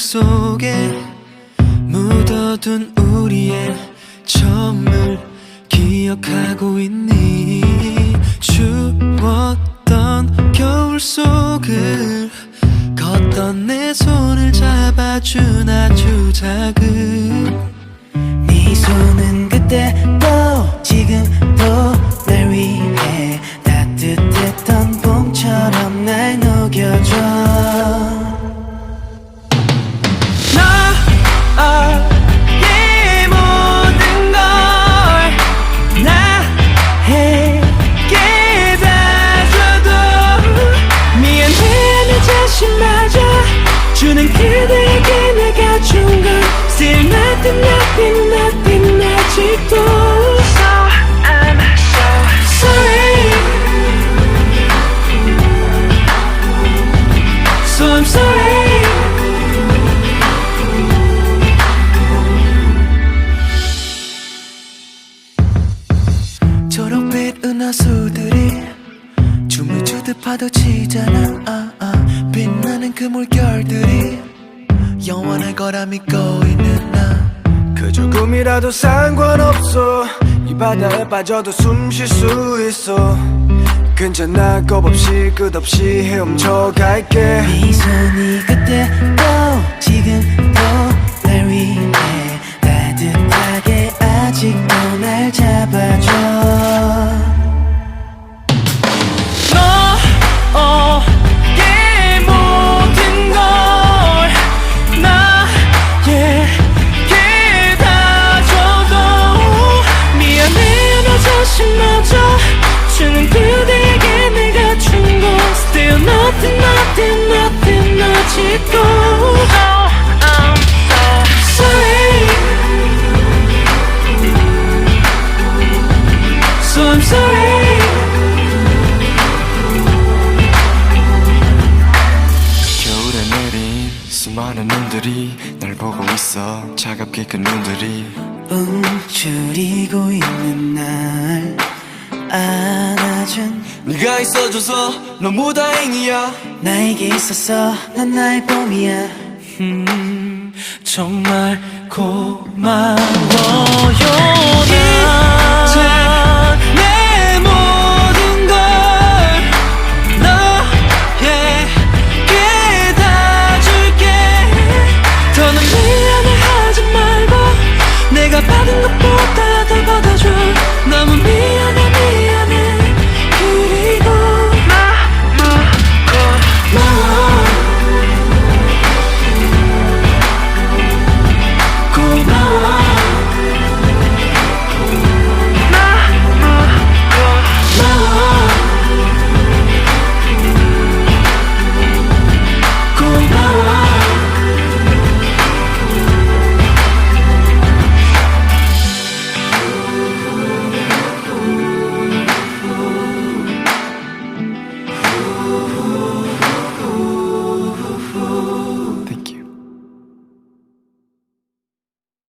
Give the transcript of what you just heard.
속에 묻어둔 우리의 처음을 기억하고 있니? 추웠던 겨울 속을 걷던 내 손을 잡아준 아주 작은 파도 치잖아. 아, 아. 빛나는 그 물결들이 영원할 거라 믿고 있는 나. 그 조금이라도 상관없어. 이 바다에 빠져도 숨 쉴 수 있어. 괜찮아 겁없이 끝없이 헤엄쳐 갈게. 네 손이 그때도 지금도 날 위해 수많은 눈들이 날 보고 있어. 차갑게 그 눈들이. 움츠리고 있는 날 안아준 네가 있어줘서 너무 다행이야. 나에게 있었어 넌 나의 봄이야. 정말 고마워요